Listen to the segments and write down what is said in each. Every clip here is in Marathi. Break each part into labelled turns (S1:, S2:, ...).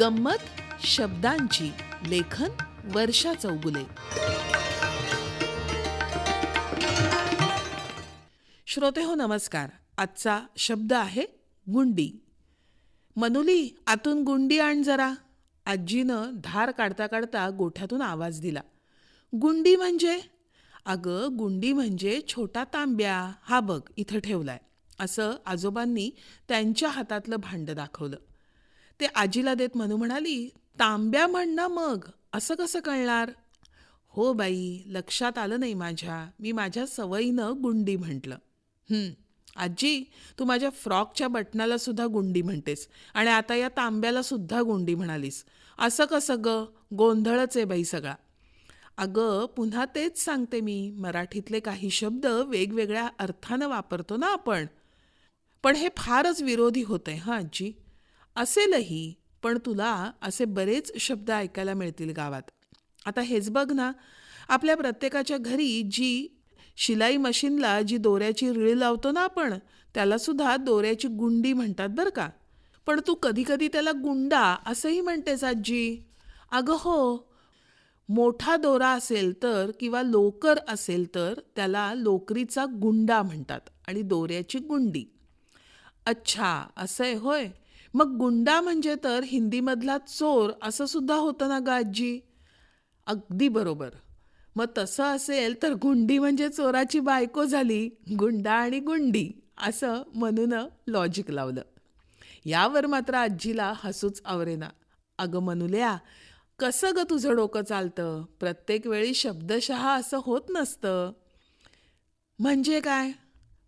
S1: गंमत शब्दांची लेखन वर्षा चौगुले. श्रोते हो नमस्कार. आजचा शब्द आहे गुंडी. मनुली आतून गुंडी आण जरा. आजीनं धार काढता काढता गोठ्यातून आवाज दिला. गुंडी म्हणजे? अगं गुंडी म्हणजे छोटा तांब्या. हा बघ इथं ठेवलाय. असं आजोबांनी त्यांच्या हातातलं भांडं दाखवलं. ते आजीला देत मनू म्हणाली तांब्या म्हण ना मग असं कसं कळणार? हो बाई लक्षात आलं नाही माझ्या. मी माझ्या सवयीनं गुंडी म्हटलं. आजी तू माझ्या फ्रॉकच्या बटनाला सुद्धा गुंडी म्हणतेस आणि आता या तांब्याला सुद्धा गुंडी म्हणालीस. असं कसं ग? गोंधळच आहे बाई सगळा. अगं पुन्हा तेच सांगते मी. मराठीतले काही शब्द वेगवेगळ्या अर्थानं वापरतो ना आपण. पण हे फारच विरोधी होतंय हां आजी. असेलही पण तुला असे बरेच शब्द ऐकायला मिळतील गावात. आता हेच बघ ना आपल्या प्रत्येकाच्या घरी जी शिलाई मशीनला जी दोऱ्याची रीळ लावतो ना आपण त्यालासुद्धा दोऱ्याची गुंडी म्हणतात बरं का. पण तू कधीकधी त्याला गुंडा असंही म्हणतेस आजी. अगं हो मोठा दोरा असेल तर किंवा लोकर असेल तर त्याला लोकरीचा गुंडा म्हणतात आणि दोऱ्याची गुंडी. अच्छा असं आहे होय. मग गुंडा म्हणजे तर हिंदीमधला चोर असं सुद्धा होतं ना ग आजी? अगदी बरोबर. मग तसं असेल तर गुंडी म्हणजे चोराची बायको झाली गुंडा आणि गुंडी असं म्हणून लॉजिक लावलं. यावर मात्र आजीला हसूच आवरेना. अगं मनुल्या कसं ग तुझं डोकं चालतं? प्रत्येक वेळी शब्दशः असं होत नसतं. म्हणजे काय?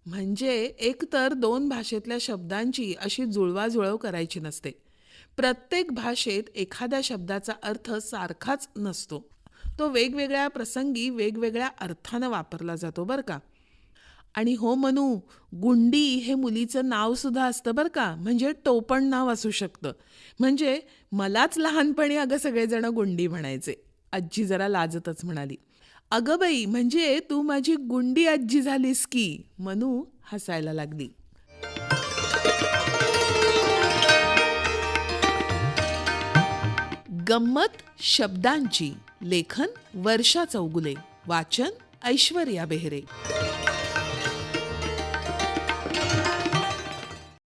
S1: म्हणजे एकतर दोन भाषेतल्या शब्दांची अशी जुळवाजुळव करायची नसते. प्रत्येक भाषेत एखाद्या शब्दाचा अर्थ सारखाच नसतो. तो वेगवेगळ्या प्रसंगी वेगवेगळ्या अर्थानं वापरला जातो बरं का. आणि हो मनू गुंडी हे मुलीचं नाव सुद्धा असतं बरं का. म्हणजे टोपण नाव असू शकतं. म्हणजे मलाच लहानपणी अगं सगळेजण गुंडी म्हणायचे. आजी जरा लाजतच म्हणाली. अगं बाई म्हणजे तू माझी गुंडी आजी झालीस की? मनू हसायला लागली. गंमत शब्दांची लेखन वर्षा चौगुले वाचन ऐश्वर्या बेहरे.